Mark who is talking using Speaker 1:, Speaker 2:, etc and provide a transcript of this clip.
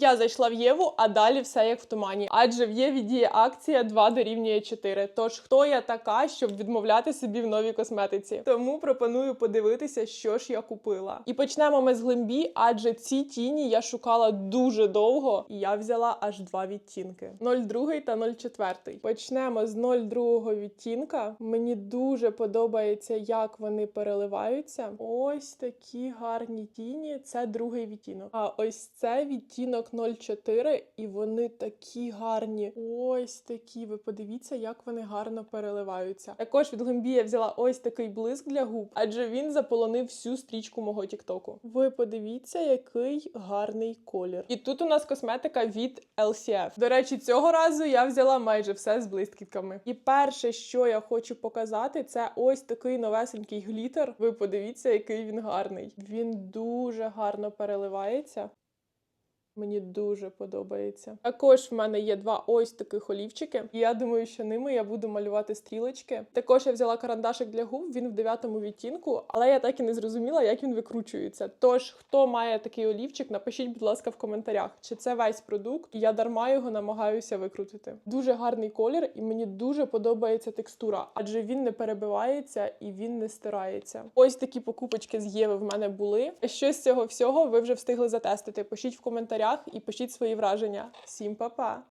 Speaker 1: Я зайшла в Єву, а далі все як в тумані. Адже в Єві діє акція 2 дорівнює 4. Тож хто я така, щоб відмовляти собі в новій косметиці? Тому пропоную подивитися, що ж я купила. І почнемо ми з глимбі, адже ці тіні я шукала дуже довго, і я взяла аж два відтінки: 02 та 04. Почнемо з 02 відтінка. Мені дуже подобається, як вони переливаються. Ось такі гарні тіні. Це другий відтінок. А ось це відтінок 04, і вони такі гарні. Ось такі. Ви подивіться, як вони гарно переливаються. Також від Глембі я взяла ось такий блиск для губ, адже він заполонив всю стрічку мого Тіктоку. Ви подивіться, який гарний колір. І тут у нас косметика від LCF. До речі, цього разу я взяла майже все з блискітками. І перше, що я хочу показати, це ось такий новесенький глітер. Ви подивіться, який він гарний. Він дуже гарно переливається. Мені дуже подобається. Також в мене є два ось таких олівчики. Я думаю, що ними я буду малювати стрілочки. Також я взяла карандашик для губ, він в дев'ятому відтінку, але я так і не зрозуміла, як він викручується. Тож, хто має такий олівчик, напишіть, будь ласка, в коментарях, чи це весь продукт, я дарма його намагаюся викрутити. Дуже гарний колір, і мені дуже подобається текстура, адже він не перебивається і він не стирається. Ось такі покупочки з Єви в мене були. Що з цього всього ви вже встигли затестити? Пишіть в коментарях і пишіть свої враження. Всім па-па!